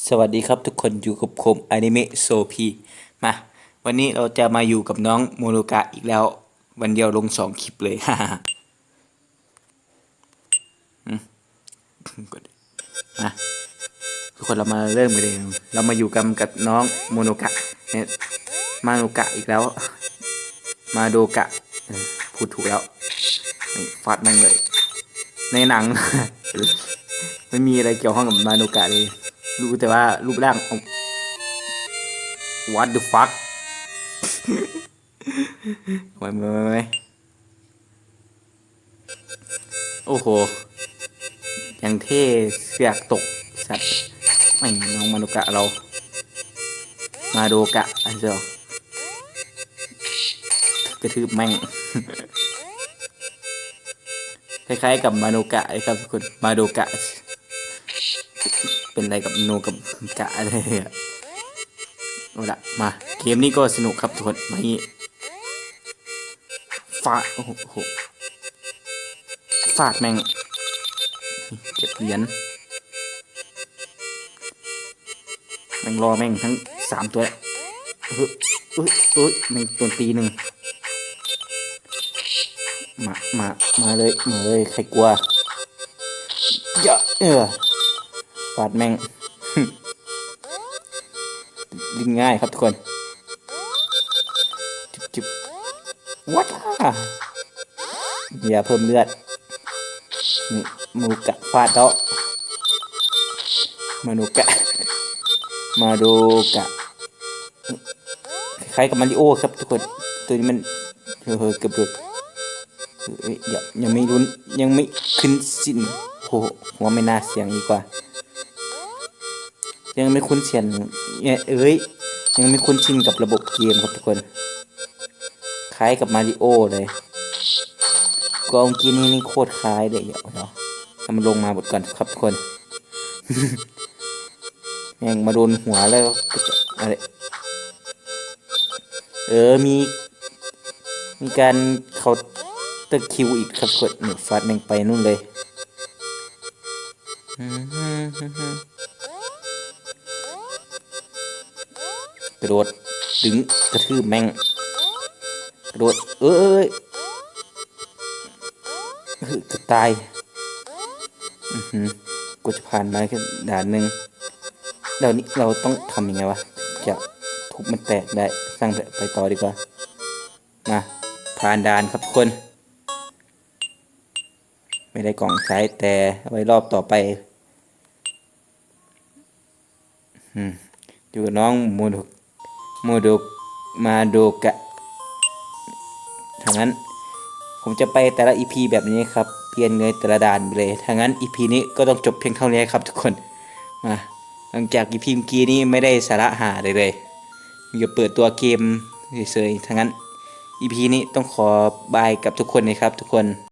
สวัสดีครับทุกคนอยู่กับคมอนิเมะโซพีมา วันนี้เราจะมาอยู่กับน้องโมโนกะอีกแล้ว วันเดียวลงสองคลิปเลยฮ่าฮ่าอืมมาทุกคนเรามาเริ่มกันเลยเรามาอยู่กันกับน้องโมโนกะเนี่ยมาโนกะอีกแล้ว มาโดกะพูดถูกแล้วนี่ฟาดแม่งเลย ในหนัง ไม่มีอะไรเกี่ยวข้องกับมาโนกะเลย รู้แต่ว่ารูปร่าง what the fuck ไว้ไว้ไว้โอ้โห ยังเท่เสือกตก สัตว์ไม่น้องมาโนกะเรา มาโดกะอันเดียวกระทืบแม่ง คล้ายๆกับมาโนกะไอ้ครับทุกคน มาโดกะ เป็นอะไรกับโนกับกะอะไรอะเอาละมาเกมนี้ก็สนุกครับทุกคนมาอีฟาดโอ้โหฟาดแม่งเก็บเหรียญแม่งรอแม่งทั้งสามตัวเฮ้ยเอ้ยเอ้ยแม่งตัวตีหนึ่งมา มา มาเลย มาเลย ใครกลัวอย่าเออ ฟาดแม่งลินง่ายครับทุกคนจุบจุบวัดล่ะอย่าเพิ่มเลือดนี่มูกะฟาดเตาะมานูกะ มาดูกะคล้ายกับมาริโอครับทุกคน ตัวนี้มันเฮ้ยเกือบหลุดเอ้ยอย่ายังไม่รุนยังไม่ขึ้นสิ้นโอ้โหหัวไม่น่าเสียงดีกว่า ยังไม่คุ้นเชียนเนี่ยเอ้ยยังไม่คุ้นชินกับระบบเกมครับทุกคน คล้ายกับมาริโอเลยก็เอากินนี่นี่โคตรคล้ายเลยเนาะทำลงมาหมดก่อนครับทุกคนแม่งมาโดนหัวแล้วอะไรเออมี มีการเขาตะคิวอีกครับทุกคนเนี่ยฟาดแม่งไปนู่นเลย กระโดดดึงกระทืบแม่งกระโดดเอ้ยจะตายอือหือกูจะผ่านมาแค่ด่านหนึ่งเดี๋ยวนี้เราต้องทำยังไงวะ จะทุบมันแตกได้สร้างไปต่อดีกว่า มา ผ่านด่านครับทุกคน ไม่ได้กล่องใช้แต่เอาไว้รอบต่อไปอยู่กับน้องโมโด โมโดมาโดกะถ้างนั้นผมจะไปแต่ละอีพีแบบนี้ครับเปลี่ยนเงยแต่ละด่านไปเลยถ้างนั้นอีพีนี้ก็ต้องจบเพียงเท่านี้ครับทุกคนมาหลังจากอีพีเมื่อกี้นี้ไม่ได้สาระหาเลยเลยมีแต่เปิดตัวเกมเฉยๆถ้างนั้นอีพีนี้ต้องขอบายกับทุกคนนะครับทุกคน